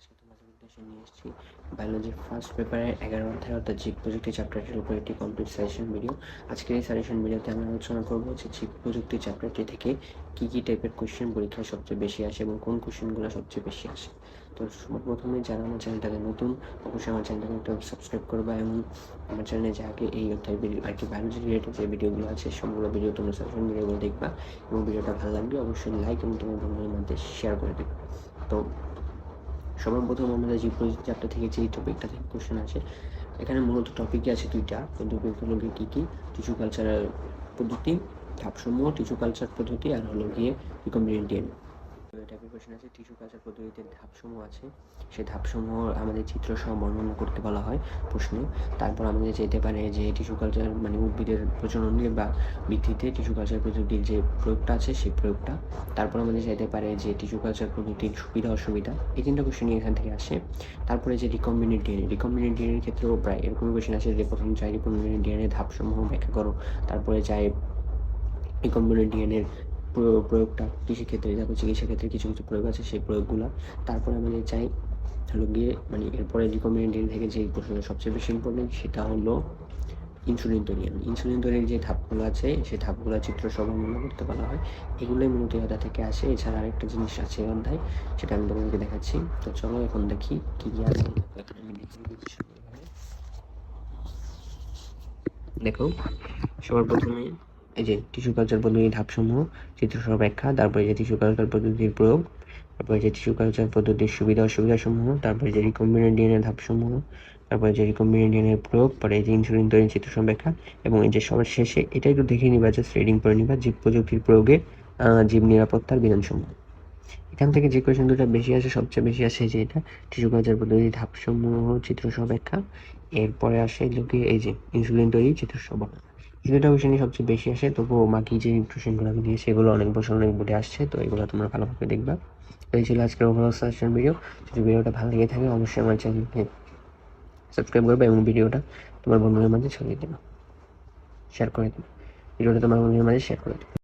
আজকে তোমাদের উদ্দেশ্যে নিয়ে এসেছি বায়োলজির ফার্স্ট পেপারের এগারো অধ্যায়, অর্থাৎ জীব প্রযুক্তি চ্যাপ্টারটির উপর একটি কমপ্লিট সাজেশন ভিডিও আজকের এই সাজেশন ভিডিওতে আমরা আলোচনা করব যে জীব প্রযুক্তি চ্যাপ্টারটি থেকে কী কী টাইপের কোশ্চেন পরীক্ষায় সবচেয়ে বেশি আসে এবং কোন কোশ্চেনগুলো সবচেয়ে বেশি আসে। তো প্রথমে যারা আমার চ্যানেলটাকে নতুন, অবশ্যই আমার চ্যানেলটাকে একটু সাবস্ক্রাইব করবা এবং আমার চ্যানেলে যে আগে এই অধ্যায় ভিডিও আর কি বায়োলজি রিলেটেড যে ভিডিওগুলো আছে সবগুলো ভিডিও তোমরা সাজেশন ভিডিওগুলো দেখবা এবং ভিডিওটা ভালো লাগলে অবশ্যই লাইক এবং তোমার বন্ধুদের মধ্যে শেয়ার করে দেবে তো সবার প্রথম আমাদের যে প্রযুক্তি চ্যাপ্টার থেকে যেই টপিকটা থেকে কোশ্চেন আসে এখানে মূলত টপিকই আছে দুইটা। তো হলো গিয়ে কী? কী টিস্যু কালচারাল পদ্ধতি, ধাপসমূহ টিস্যু কালচার পদ্ধতি, আর হলো গিয়ে রিকম্বিনেন্ট ডিএনএ টাইপের আছে টিস্যু কালচার পদ্ধতিতে ধাপসমূহ আছে। সেই ধাপসমূহ আমাদের চিত্র সহ বর্ণনা করতে বলা হয় প্রশ্নে। তারপর আমাদের যেতে পারে যে টিস্যু কালচার মানে উদ্ভিদের প্রজননে বা বৃদ্ধিতে টিস্যু কালচার পদ্ধতির যে প্রয়োগটা আছে, সেই প্রয়োগটা। তারপর আমাদের যেতে পারে যে টিস্যু কালচার পদ্ধতির সুবিধা, অসুবিধা। এই তিনটা কোশ্চেনই এখান থেকে আসে। তারপরে যে রিকম্বিনেন্ট ডিএনএ রিকম্বিনেন্ট ডিএনএর ক্ষেত্রেও প্রায় এরকমই কোশ্চেন আসে যে প্রথম চাই রিকম্বিনেন্ট ডিএনএ ধাপসমূহ ব্যাখ্যা করো। তারপরে চাই রিকম্বিনেন্ট ডিএনএর প্রয়োগটা কৃষিক্ষেত্রে তারপর চিকিৎসা ক্ষেত্রে কিছু কিছু প্রয়োগ আছে, সেই প্রয়োগগুলো। তারপরে আমাদের চাই, হলো গিয়ে মানে এরপরে ডিএনএ থেকে যে প্রশ্নটা সবচেয়ে বেশি ইম্পর্টেন্ট সেটা হলো ইনসুলিন তৈরি। ইনসুলিন তৈরির যে ধাপগুলো আছে, সেই ধাপগুলো চিত্র সবর্ণনা করতে বলা হয়। এগুলোই মূলত এটা থেকে আসে। এছাড়া আরেকটা জিনিস আছে অধ্যায়, সেটা আমি তোমাদেরকে দেখাচ্ছি। তো চলো এখন দেখি কি কি আছে। আমি। দেখো, সবার প্রথমে এই যে টিস্যু কালচার পদ্ধতির ধাপসমূহ চিত্রসহ ব্যাখ্যা তারপরে যে টিস্যু কালচার পদ্ধতির প্রয়োগ, তারপরে যে টিস্যু কালচার পদ্ধতির সুবিধা অসুবিধাসমূহ, তারপরে যে রিকম্বিনেন্ট ডিএনএ ধাপসমূহ, তারপরে যে রিকম্বিনেন্ট ডিএনএ প্রয়োগ, পরে যে ইনসুলিন তৈরির চিত্রসহ ব্যাখ্যা এবং এই যে সবার শেষে এটা একটু দেখে নিবা জাস্ট রিডিং করে নিবা, জীব প্রযুক্তির প্রয়োগে জীব নিরাপত্তার বিধানসমূহ। এখান থেকে যে কোয়েশন দুটো বেশি আসে, সবচেয়ে বেশি আসে যে এটা টিস্যু কালচার পদ্ধতির ধাপসমূহ চিত্রসহ ব্যাখ্যা এরপরে আসে লোকে এই যে ইনসুলিন তৈরি চিত্রসহ বর্ণনা এই দুটো সবচেয়ে বেশি আসে। তবুও বাকি যে কোয়েশ্চেনগুলো আমি দিয়েছি সেগুলো অনেক বছর অনেক বোর্ডে আসছে, তো এগুলো তোমরা ভালোভাবে দেখবা। তো এই ছিল আজকের ওভারঅল সাজেশন ভিডিও যদি ভিডিওটা ভালো লেগে থাকে, অবশ্যই আমার চ্যানেলকে সাবস্ক্রাইব করবে এবং ভিডিওটা তোমার বন্ধুদের মাঝে ছড়িয়ে দেবে। শেয়ার করে দেবে। ভিডিওটা তোমার বন্ধুদের মাঝে শেয়ার করে দেবে।